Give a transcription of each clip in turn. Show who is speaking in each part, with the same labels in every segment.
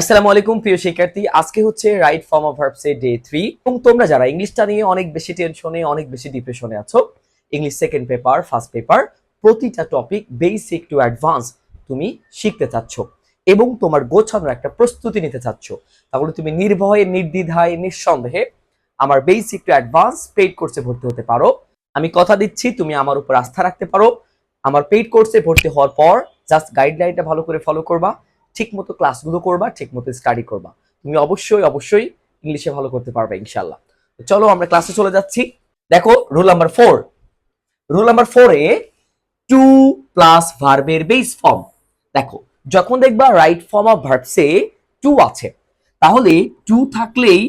Speaker 1: আসসালামু আলাইকুম, প্রিয় শিক্ষার্থী। আজকে হচ্ছে রাইট ফর্ম অফ ভার্বস এর ডে থ্রি এবং তোমরা যারা ইংলিশটা নিয়ে অনেক বেশি টেনশনে অনেক বেশি ডিপ্রেশনে আছো English second paper first paper প্রতিটা টপিক বেসিক টু অ্যাডভান্স তুমি শিখতে চাচ্ছ এবং তোমার গোছানোর একটা প্রস্তুতি নিতে চাচ্ছ। তাহলে তুমি নির্ভয়ে, নির্দ্বিধায়, নিঃসন্দেহে আমার বেসিক টু অ্যাডভান্স পেইড কোর্সে ভর্তি হতে পারো। আমি কথা দিচ্ছি, তুমি আমার উপর আস্থা রাখতে পারো। আমার পেইড কোর্সে ভর্তি হওয়ার পর জাস্ট গাইডলাইনটা ভালো করে ফলো করবা। ঠিক মতো ক্লাসগুলো করবা ঠিক মতো স্টাডি করবা। তুমি অবশ্যই অবশ্যই ইংলিশে ভালো করতে পারবে ইনশাল্লাহ চলো আমরা ক্লাসে চলে যাচ্ছি। দেখো rule number four rule number ফোরে টু প্লাস ভার্বের বেস ফর্ম দেখো, যখন দেখবা রাইট ফর্ম অফ ভার্বসে টু আছে, তাহলে টু থাকলেই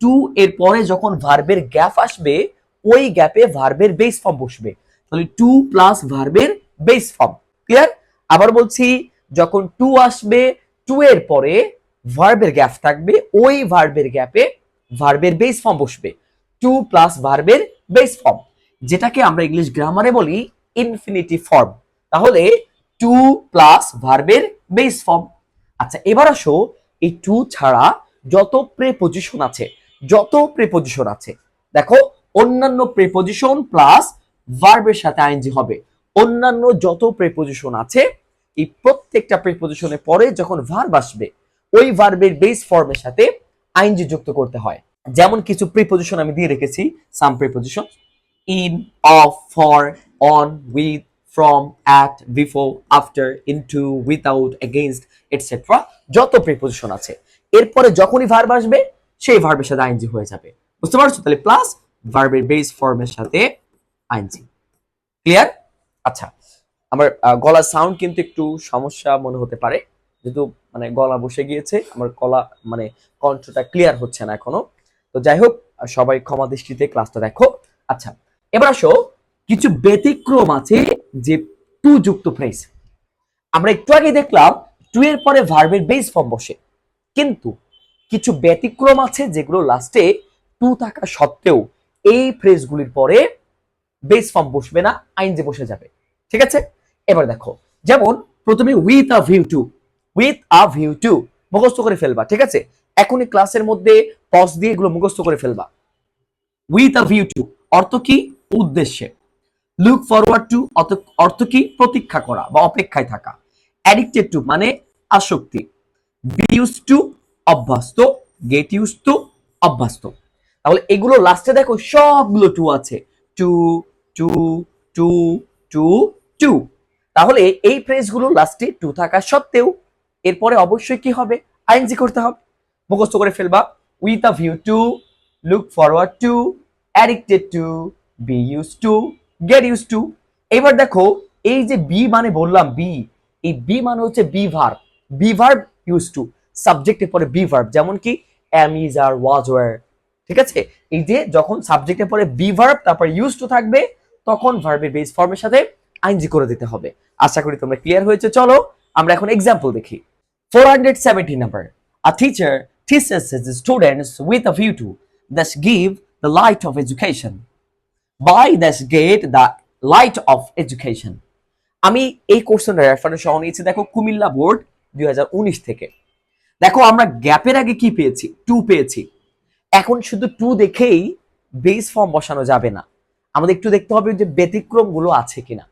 Speaker 1: টু এর পরে যখন ভার্বের গ্যাপ আসবে, ওই গ্যাপে ভার্বের বেস ফর্ম বসবে। তাহলে টু প্লাস ভার্বের বেস ফর্ম ক্লিয়ার আবার বলছি, যখন টু আসবে টু এর পরে ভার্বের গ্যাপ থাকবে, ওই ভার্বের গ্যাপে ভার্বের বেস ফর্ম বসবে। টু প্লাস ভার্বের বেস ফর্ম যেটাকে আমরা ইংলিশ গ্রামারে বলি ইনফিনিটি ফর্ম তাহলে টু প্লাস ভার্বের বেস ফর্ম আচ্ছা এবার আসো, এই টু ছাড়া যত প্রেপজিশন আছে, যত প্রেপজিশন আছে, দেখো, অন্যান্য প্রেপজিশন প্লাস ভার্বের সাথে আইনজি হবে। অন্যান্য যত প্রেপজিশন আছে এই প্রত্যেকটা প্রিপোজিশনের পরে যখন ভার্ব আসবে, ওই ভার্বের বেস ফর্মের সাথে আইনজি যুক্ত করতে হয়। যেমন কিছু প্রিপোজিশন আমি দিয়ে রেখেছি some preposition in of for on with from at before after into without against etcetera যত প্রিপোজিশন আছে। এরপরে যখনই ভার্ব আসবে, সেই ভার্বের সাথে আইনজি হয়ে যাবে। বুঝতে পারছ? তাহলে প্লাস ভার্বের বেস ফর্মের সাথে আইনজি ক্লিয়ার আচ্ছা। আমার গলার সাউন্ড কিন্তু একটু সমস্যা মনে হতে পারে। যেহেতু মানে গলা বসে গিয়েছে, আমার গলা মানে কণ্ঠটা ক্লিয়ার হচ্ছে না এখনও। তো যাই হোক সবাই ক্ষমা দৃষ্টিতে ক্লাসটা দেখো। আচ্ছা এবার আসো। কিছু ব্যতিক্রম আছে যে টু যুক্ত ফ্রেজ আমরা একটু আগে দেখলাম টু এর পরে ভার্বের বেস ফর্ম বসে। কিন্তু কিছু ব্যতিক্রম আছে যেগুলো লাস্টে টু থাকা সত্ত্বেও এই ফ্রেজগুলির পরে বেস ফর্ম বসবে না, আইন যে বসে যাবে। ঠিক আছে? এবার দেখো, যেমন প্রথমে with a view to with a view to মুখস্থ করে ফেলবা, ঠিক আছে? এখনই ক্লাসের মধ্যে পজ দিয়ে এগুলো মুখস্থ করে ফেলবা। উইথ আ ভিউ টু অর্থ কি? উদ্দেশ্যে। লুক ফরওয়ার্ড টু অর্থ কি? প্রতীক্ষা করা বা অপেক্ষায় থাকা। অ্যাডিক্টেড টু মানে আসক্তি। বি ইউজ টু অভ্যস্ত। গেট ইউজ টু অভ্যস্ত। তাহলে এগুলো লাস্টে দেখো সবগুলো টু আছে। To to to to to তাহলে এই ফ্রেজগুলো লাস্টে টু থাকা সত্ত্বেও এরপরে অবশ্যই কি হবে? আইএনজি করতে হবে। মুখস্থ করে ফেলবা। With a view to look forward to addicted to be use to get use to এবার দেখো, এই যে বি মানে বললাম বি এই বি মানে হচ্ছে be verb be verb use to সাবজেক্টের পরে বি ভার্ব যেমন কি am is are was were ঠিক আছে? এই যে যখন সাবজেক্টের পরে বি ভার্ব তারপর ইউজ টু থাকবে, তখন ভার্বের বেস ফর্মের সাথে আইনজি করে দিতে হবে। আশা করি তোমরা ক্লিয়ার হয়েছে। চলো, আমরা এখন এক্সাম্পল দেখি। Four hundred seventy number a teacher teaches his students with a view to thus give the light of education. By thus get the light of আমি এই কোশ্চেন রেফারেন্স সহ নিয়েছি। দেখো, কুমিল্লা বোর্ড দুই হাজার উনিশ থেকে। দেখো, আমরা গ্যাপের আগে কি পেয়েছি? টু পেয়েছি। এখন শুধু টু দেখেই বেস ফর্ম বসানো যাবে না। আমাদের একটু দেখতে হবে যে ব্যতিক্রমগুলো আছে কিনা।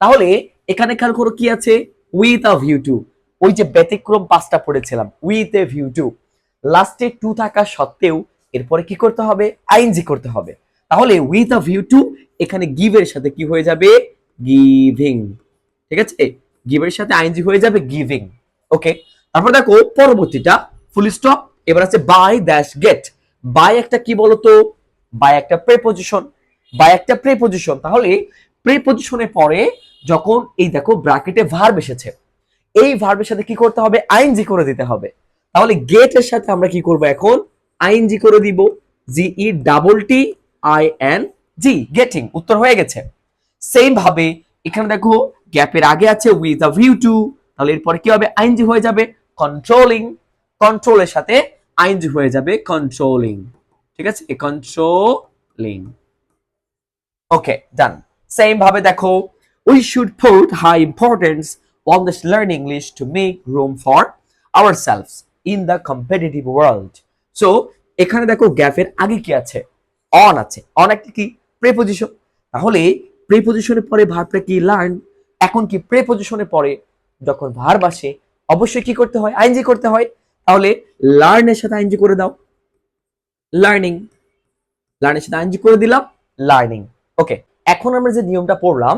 Speaker 1: তাহলে এখানে খেয়াল করো কি আছে? উইথ আ ভিউ টু ওই যে ব্যতিক্রম পাঁচটা পড়েছিলাম। উইথ এ ভিউ টু লাস্টে টু থাকা সত্ত্বেও এরপরে কি করতে হবে? আইনজি করতে হবে। তাহলে উইথ আ ভিউ টু এখানে গিভের সাথে কি হয়ে যাবে? গিভিং ঠিক আছে? গিভের সাথে আইনজি হয়ে যাবে গিভিং ওকে তারপর দেখো পরবর্তীটা ফুল স্টপ এবার আছে বাই দ্যাশ গেট বাই একটা কি বলতো? বাই একটা প্রেপোজিশন বাই একটা প্রেপোজিশন তাহলে প্রেপোজিশনের পরে যখন এই দেখো ব্র্যাকেটে ভার্ব এসেছে, এই ভার্বের সাথে কি করতে হবে? আইনজি করে দিতে হবে। তাহলে গেটের সাথে আমরা কি করব এখন? আইনজি করে দিব G E double T I N G getting উত্তর হয়ে গেছে। সেম ভাবে, এখানে দেখো গ্যাপের আগে আছে উইথ আ ভিউ টু তাহলে এরপর কি হবে? আইনজি হয়ে যাবে কন্ট্রোলিং কন্ট্রোলের সাথে আইনজি হয়ে যাবে কন্ট্রোলিং ঠিক আছে? কন্ট্রোলিং ওকে ডান সেম ভাবে দেখো we should put high importance on this learn English to make room for ourselves in the competitive world so এখানে দেখো গ্যাপের আগে কি আছে? অন আছে। অন একটা কি? প্রেপোজিশন তাহলে প্রেপোজিশনের পরে ভার্বটা কি? লার্ন এখন কি প্রেপোজিশনের পরে যখন ভার্ব আসে, অবশ্যই কি করতে হয়? আইনজি করতে হয়। তাহলে লার্নের সাথে আইনজি করে দাও। লার্নিং লার্নের সাথে আইনজি করে দিলাম। লার্নিং ওকে এখন আমরা যে নিয়মটা পড়লাম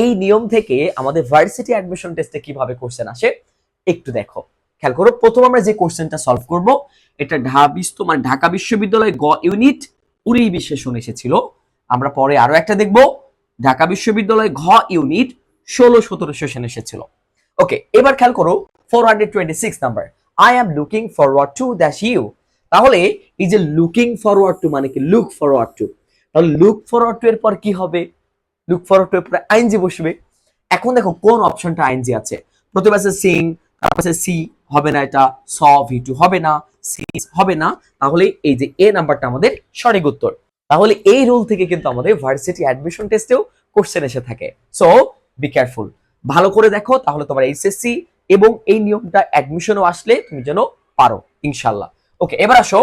Speaker 1: এই নিয়ম থেকে আমাদের ভার্সিটি অ্যাডমিশন টেস্টে কীভাবে কোশ্চেন আসে, একটু দেখো। খেয়াল করো, প্রথম আমরা যে কোশ্চেনটা সলভ করব, এটা ঢাবিস্ত মানে ঢাকা বিশ্ববিদ্যালয় গ ইউনিট উড়ি বিশেষণ এসেছিল। আমরা পরে আরও একটা দেখব, ঢাকা বিশ্ববিদ্যালয় ঘ ইউনিট ষোলো সতেরো সেশন এসেছিল। ওকে এবার খেয়াল করো four hundred number I am looking forward to dash you তাহলে এই যে লুকিং ফরওয়ার্ড টু মানে কি? লুক ফরওয়ার্ড টু তাহলে লুক ফরওয়ার্ড টু এর পর কি হবে? লুক ফরওয়ার্ড টু পরে আইনজি বসবে। এখন দেখো কোন অপশনটা আইনজি আছে। প্রথমে আছে সিং তারপর আছে সি হবে না এটা স ভি টু হবে না সি হবে না। তাহলে এই যে এ নাম্বারটা আমাদের সঠিক উত্তর। তাহলে এই রুল থেকে কিন্তু আমাদের ভার্সিটি অ্যাডমিশন টেস্টেও কোশ্চেন এসে থাকে। সো বি কেয়ারফুল ভালো করে দেখো, তাহলে তোমার এইচএসসি এবং এই নিয়মটা অ্যাডমিশনও আসলে তুমি যেন পারো ইনশাল্লাহ ওকে এবার আসো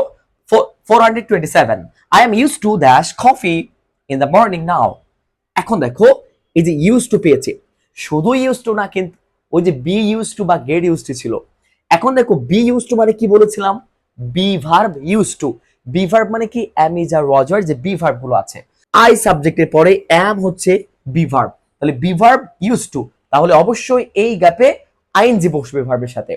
Speaker 1: four hundred twenty seven I am use to dash coffee in the morning now এখন দেখো, এই যে ইউজ টু পেয়েছে, শুধু ইউজ টু না, কিন্তু ওই যে বি ইউজ টু বা গেট ইউজ টু ছিল। এখন দেখো বি ইউজ টু মানে কি বলেছিলাম? Be verb use to be verb মানে কি? এম ইজ আর রজার যে বি ভার্বগুলো আছে। আই সাবজেক্টের পরে এম হচ্ছে বি ভার্ব তাহলে বি ভার্ব ইউজ টু তাহলে অবশ্যই এই গ্যাপে আইনজি বসবে ভার্বের সাথে।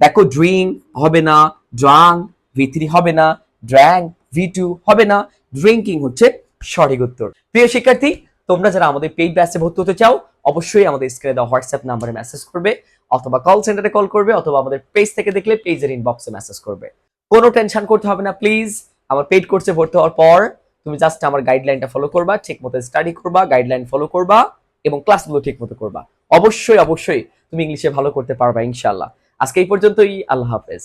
Speaker 1: দেখো ড্রিঙ্ক হবে না ড্রাং ভি থ্রি হবে না ড্র্যাং ভি টু হবে না ড্রিঙ্কিং হচ্ছে সঠিক উত্তর। প্রিয় শিক্ষার্থী তোমরা যারা আমাদের পেইড ব্যাচে ভর্তি হতে চাও, অবশ্যই আমাদের স্ক্রিনে দেওয়া হোয়াটসঅ্যাপ নাম্বারে মেসেজ করবে, অথবা কল সেন্টারে কল করবে, অথবা আমাদের পেজ থেকে দেখলে পেজের ইনবক্সে মেসেজ করবে। কোনো টেনশন করতে হবে না প্লিজ আমার পেইড কোর্সে ভর্তি হওয়ার পর, তুমি জাস্ট আমার গাইডলাইনটা ফলো করবা ঠিক মতো স্টাডি করবা গাইডলাইন ফলো করবা, এবং ক্লাসগুলো ঠিক মতো করবা। অবশ্যই অবশ্যই তুমি ইংলিশে ভালো করতে পারবা ইনশাল্লাহ আজকে এই পর্যন্তই, আল্লাহ হাফেজ।